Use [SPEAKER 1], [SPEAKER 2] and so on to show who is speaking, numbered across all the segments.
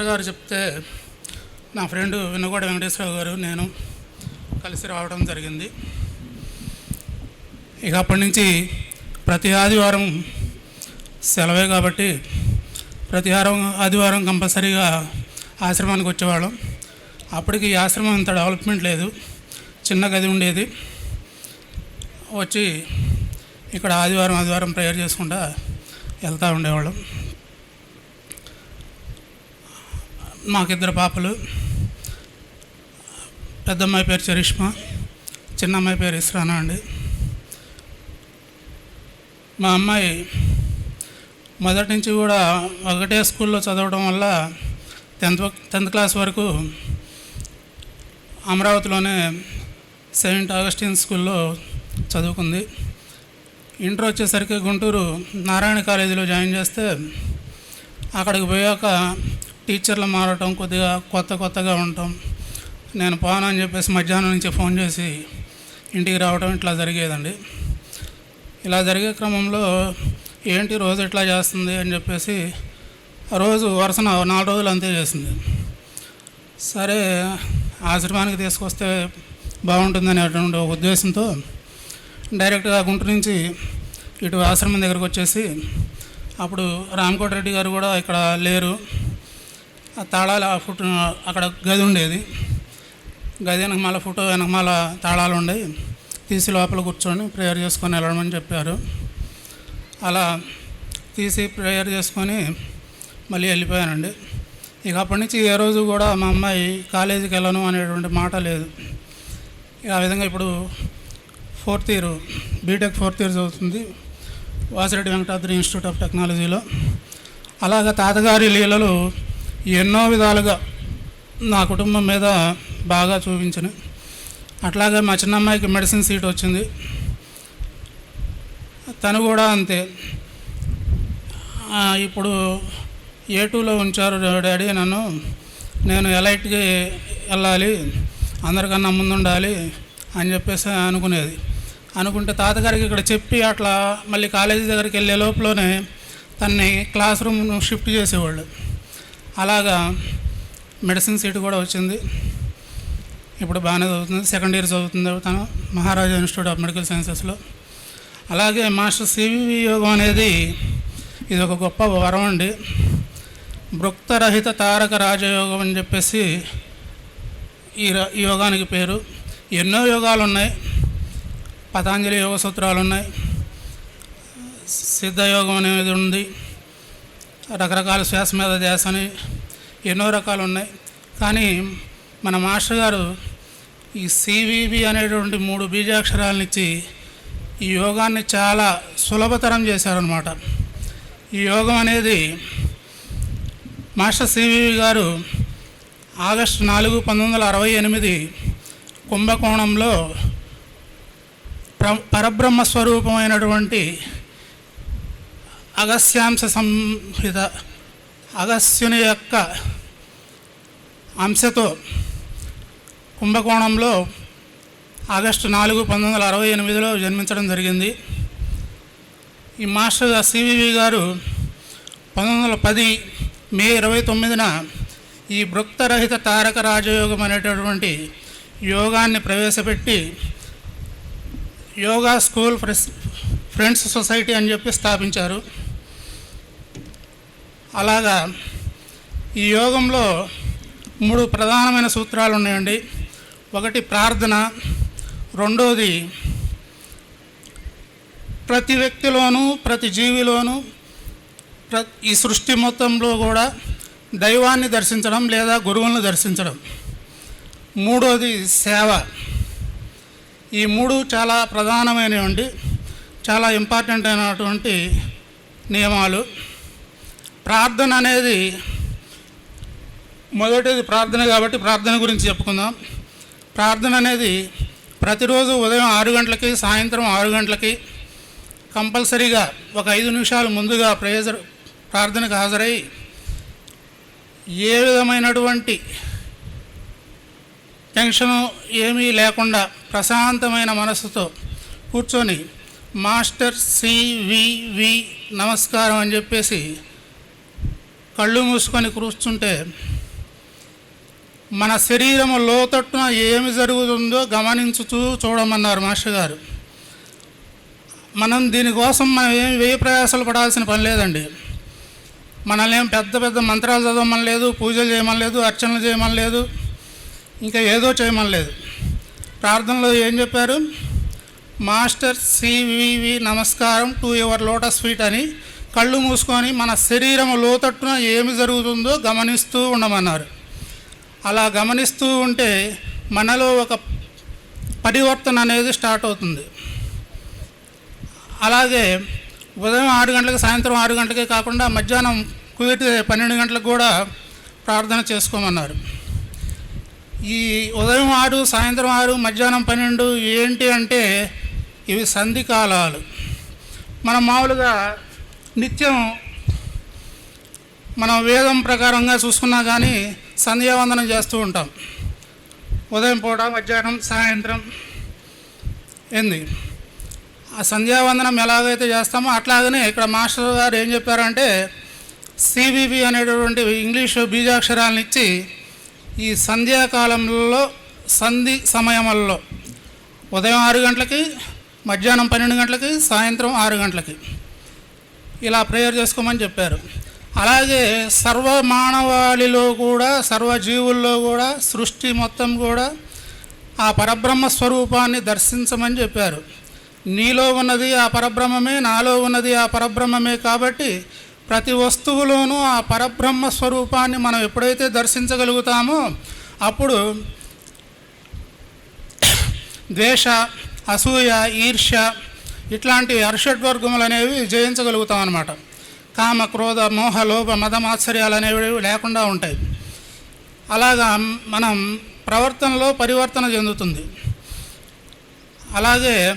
[SPEAKER 1] గారు చెప్తే నా ఫ్రెండ్ విన్నగోడ వెంకటేశ్వరరావు గారు నేను కలిసి రావడం జరిగింది. ఇక అప్పటి నుంచి ప్రతి ఆదివారం సెలవే కాబట్టి ప్రతి ఆరం ఆదివారం కంపల్సరీగా ఆశ్రమానికి వచ్చేవాళ్ళం. అప్పటికి ఈ ఆశ్రమం అంత డెవలప్మెంట్ లేదు. చిన్న గది ఉండేది. వచ్చి ఇక్కడ ఆదివారం ఆదివారం ప్రేయర్ చేసుకుంటా వెళ్తూ ఉండేవాళ్ళం. మాకిద్దరు పాపలు. పెద్దమ్మాయి పేరు చరిష్మా చిన్న అమ్మాయి పేరు ఇస్రానా అండి. మా అమ్మాయి మొదటి నుంచి కూడా ఒకటే స్కూల్లో చదవడం వల్ల టెన్త్ టెన్త్ క్లాస్ వరకు అమరావతిలోనే సెయింట్ ఆగస్టిన్ స్కూల్లో చదువుకుంది. ఇంటర్ వచ్చేసరికి గుంటూరు నారాయణ కాలేజీలో జాయిన్ చేస్తే అక్కడికి పోయాక టీచర్లు మారటం కొద్దిగా కొత్త కొత్తగా ఉండటం. నేను పోను అని చెప్పేసి మధ్యాహ్నం నుంచి ఫోన్ చేసి ఇంటికి రావడం ఇట్లా జరిగేదండి. ఇలా జరిగే క్రమంలో ఏంటి రోజు ఇట్లా చేస్తుంది అని చెప్పేసి ఆ రోజు వరుసన నాలుగు రోజులు అంతే చేసింది. సరే ఆశ్రమానికి తీసుకొస్తే బాగుంటుందనేటువంటి ఒక ఉద్దేశంతో డైరెక్ట్గా గుంటూరు నుంచి ఇటు ఆశ్రమం దగ్గరకు వచ్చేసి అప్పుడు రామకోట రెడ్డి గారు కూడా ఇక్కడ లేరు. ఆ తాళాలు ఆ ఫోటో అక్కడ గది ఉండేది. గది వెనకమాల ఫోటో వెనకమాల తాళాలు ఉండేవి తీసి లోపల కూర్చొని ప్రేయర్ చేసుకొని వెళ్ళమని చెప్పారు. అలా తీసి ప్రేయర్ చేసుకొని మళ్ళీ వెళ్ళిపోయానండి. ఇక అప్పటి నుంచి ఏ రోజు కూడా మా అమ్మాయి కాలేజీకి వెళ్ళను అనేటువంటి మాట లేదు. ఆ విధంగా ఇప్పుడు fourth year B Tech fourth year చదువుతుంది. వాసిరెడ్డి వెంకటాద్రి ఇన్స్టిట్యూట్ ఆఫ్ టెక్నాలజీలో. అలాగ తాతగారి లీలలు ఎన్నో విధాలుగా నా కుటుంబం మీద బాగా చూపించిన. అట్లాగే మా చిన్న అమ్మాయికి మెడిసిన్ సీట్ వచ్చింది. తను కూడా అంతే. ఇప్పుడు ఏ టూలో ఉంచారు డాడీ నన్ను. నేను ఎలైట్కి వెళ్ళాలి అందరికన్నా ముందు ఉండాలి అని చెప్పేసి అనుకునేది. అనుకుంటే తాతగారికి ఇక్కడ చెప్పి అట్లా మళ్ళీ కాలేజీ దగ్గరికి వెళ్ళే లోపలనే తన్ని క్లాస్ రూమ్ షిఫ్ట్ చేసేవాళ్ళు. అలాగా మెడిసిన్ సీట్ కూడా వచ్చింది. ఇప్పుడు బాగానే చదువుతుంది. సెకండ్ ఇయర్ చదువుతుంది తను మహారాజా ఇన్స్టిట్యూట్ ఆఫ్ మెడికల్ సైన్సెస్లో. అలాగే మాస్టర్ సివివి యోగం అనేది ఇది ఒక గొప్ప వరం అండి. భృక్తరహిత తారక రాజయోగం అని చెప్పేసి ఈ ఈ యోగానికి పేరు. ఎన్నో యోగాలు ఉన్నాయి పతాంజలి యోగ సూత్రాలు ఉన్నాయి సిద్ధయోగం అనేది ఉంది. రకరకాల శ్వాస మీద ధ్యాస అని ఎన్నో రకాలు ఉన్నాయి. కానీ మన మాస్టర్ గారు ఈ సివివి అనేటువంటి మూడు బీజాక్షరాలను ఇచ్చి ఈ యోగాన్ని చాలా సులభతరం చేశారనమాట ఈ యోగం అనేది మాస్టర్ సివివి గారు ఆగస్టు నాలుగు పంతొమ్మిది వందల అరవై ఎనిమిది కుంభకోణంలో ప్ర పరబ్రహ్మ స్వరూపమైనటువంటి అగస్యాంశ సంహిత అగస్యుని యొక్క అంశతో కుంభకోణంలో ఆగస్టు నాలుగు పంతొమ్మిది వందల అరవై ఎనిమిదిలో జన్మించడం జరిగింది. ఈ మాస్టర్ సివివి గారు పంతొమ్మిది వందల పది మే ఇరవై తొమ్మిదిన ఈ భృక్తరహిత తారక రాజయోగం అనేటటువంటి యోగాన్ని ప్రవేశపెట్టి యోగా స్కూల్ ఫ్రెండ్స్ సొసైటీ అని చెప్పి స్థాపించారు. అలాగా ఈ యోగంలో మూడు ప్రధానమైన సూత్రాలు ఉన్నాయండి. ఒకటి ప్రార్థన రెండోది ప్రతి వ్యక్తిలోనూ ప్రతి జీవిలోనూ ప్ర ఈ సృష్టి మొత్తంలో కూడా దైవాన్ని దర్శించడం లేదా గురువులను దర్శించడం. మూడోది సేవ. ఈ మూడు చాలా ప్రధానమైనవండి. చాలా ఇంపార్టెంట్ అయినటువంటి నియమాలు. ప్రార్థన అనేది మొదటిది ప్రార్థన కాబట్టి ప్రార్థన గురించి చెప్పుకుందాం. ప్రార్థన అనేది ప్రతిరోజు ఉదయం ఆరు గంటలకి సాయంత్రం ఆరు గంటలకి కంపల్సరీగా ఒక ఐదు నిమిషాలు ముందుగా ప్రేజర్ ప్రార్థనకు హాజరై ఏ విధమైనటువంటి టెన్షను ఏమీ లేకుండా ప్రశాంతమైన మనస్సుతో కూర్చొని మాస్టర్ సివివి నమస్కారం అని చెప్పేసి కళ్ళు మూసుకొని కూర్చుంటే మన శరీరము లోతట్టున ఏమి జరుగుతుందో గమనించుతూ చూడమన్నారు మాస్టర్ గారు. మనం దీనికోసం మనం ఏం వేయి ప్రయాసాలు పడాల్సిన పని లేదండి. మనల్ని ఏం పెద్ద పెద్ద మంత్రాలు చదవమని లేదు పూజలు చేయమని లేదు అర్చనలు చేయమని లేదు ఇంకా ఏదో చేయమని లేదు. ప్రార్థనలో ఏం చెప్పారు? మాస్టర్ సివివి నమస్కారం టు యువర్ లోటస్ ఫీట్ అని కళ్ళు మూసుకొని మన శరీరం లోతట్టున ఏమి జరుగుతుందో గమనిస్తూ ఉండమన్నారు. అలా గమనిస్తూ ఉంటే మనలో ఒక పరివర్తన అనేది స్టార్ట్ అవుతుంది. అలాగే ఉదయం ఆరు గంటలకు సాయంత్రం ఆరు గంటలకే కాకుండా మధ్యాహ్నం కుదిరితే పన్నెండు గంటలకు కూడా ప్రార్థన చేసుకోమన్నారు. ఈ ఉదయం ఆరు సాయంత్రం ఆరు మధ్యాహ్నం పన్నెండు ఏంటి అంటే ఇవి సంధికాలాలు. మనం మామూలుగా నిత్యం మనం వేదం ప్రకారంగా చూసుకున్నా కానీ సంధ్యావందనం చేస్తూ ఉంటాం. ఉదయం పూట మధ్యాహ్నం సాయంత్రం ఏంది? ఆ సంధ్యావందనం ఎలాగైతే చేస్తామో అట్లాగనే ఇక్కడ మాస్టర్ గారు ఏం చెప్పారంటే సిబిబి అనేటటువంటి ఇంగ్లీష్ బీజాక్షరాలను ఇచ్చి ఈ సంధ్యాకాలంలో సంధి సమయములలో ఉదయం ఆరు గంటలకి మధ్యాహ్నం పన్నెండు గంటలకి సాయంత్రం ఆరు గంటలకి ఇలా ప్రేయర్ చేసుకోమని చెప్పారు. అలాగే సర్వ మానవాళిలో కూడా సర్వజీవుల్లో కూడా సృష్టి మొత్తం కూడా ఆ పరబ్రహ్మ స్వరూపాన్ని దర్శించమని చెప్పారు. నీలో ఉన్నది ఆ పరబ్రహ్మమే నాలో ఉన్నది ఆ పరబ్రహ్మమే కాబట్టి ప్రతి వస్తువులోనూ ఆ పరబ్రహ్మ స్వరూపాన్ని మనం ఎప్పుడైతే దర్శించగలుగుతామో అప్పుడు ద్వేష అసూయ ఈర్ష్య ఇట్లాంటి అర్షడ్వర్గములు అనేవి జయించగలుగుతాం అన్నమాట కామ క్రోధ మోహ లోభ మద అనేవి లేకుండా ఉంటాయి. అలాగా మనం ప్రవర్తనలో పరివర్తన చెందుతుంది. అలాగే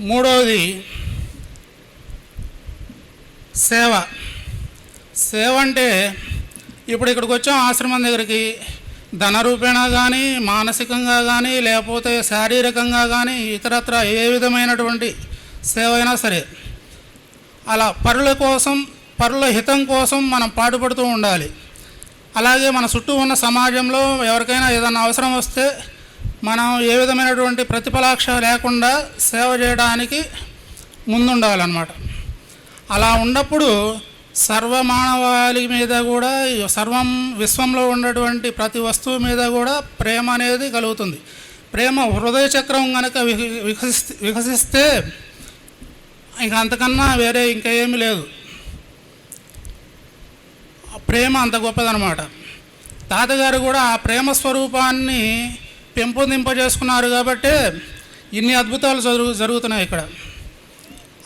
[SPEAKER 1] మూడవది సేవ. సేవ అంటే ఇప్పుడు ఇక్కడికి వచ్చాం ఆశ్రమం దగ్గరికి. ధన రూపేణా కానీ మానసికంగా కానీ లేకపోతే శారీరకంగా కానీ ఇతరత్ర ఏ విధమైనటువంటి సేవ అయినా సరే అలా పరుల కోసం పరుల హితం కోసం మనం పాటుపడుతూ ఉండాలి. అలాగే మన చుట్టూ ఉన్న సమాజంలో ఎవరికైనా ఏదైనా అవసరం వస్తే మనం ఏ విధమైనటువంటి ప్రతిఫలాక్ష లేకుండా సేవ చేయడానికి ముందుండాలన్నమాట. అలా ఉన్నప్పుడు సర్వమానవాళి మీద కూడా సర్వం విశ్వంలో ఉన్నటువంటి ప్రతి వస్తువు మీద కూడా ప్రేమ అనేది కలుగుతుంది. ప్రేమ హృదయ చక్రం కనుక విక- వికసిస్తే ఇంక ఇంకా అంతకన్నా వేరే ఇంకా ఏమీ లేదు. ప్రేమ అంత గొప్పదనమాట. తాతగారు కూడా ఆ ప్రేమ స్వరూపాన్ని పెంపొందింపజేసుకున్నారు కాబట్టి ఇన్ని అద్భుతాలు జరుగు జరుగుతున్నాయి ఇక్కడ.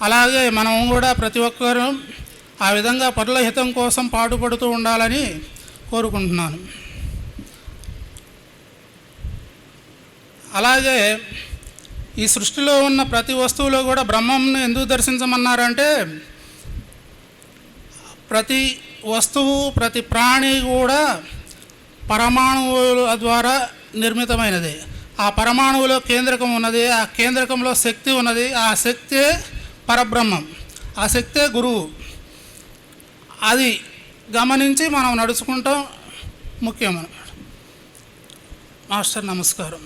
[SPEAKER 1] అలాగే మనం కూడా ప్రతి ఒక్కరూ ఆ విధంగా పరుల హితం కోసం పాటుపడుతూ ఉండాలని కోరుకుంటున్నాను. అలాగే ఈ సృష్టిలో ఉన్న ప్రతి వస్తువులో కూడా బ్రహ్మంను ఎందుకు దర్శించమన్నారంటే ప్రతి వస్తువు ప్రతి ప్రాణి కూడా పరమాణువుల ద్వారా నిర్మితమైనది. ఆ పరమాణువులో కేంద్రకం ఉన్నది ఆ కేంద్రకంలో శక్తి ఉన్నది ఆ శక్తే పరబ్రహ్మం ఆ శక్తే గురువు. అది గమనించి మనం నడుచుకుంటాం ముఖ్యం అన్నమాట మాస్టర్ నమస్కారం.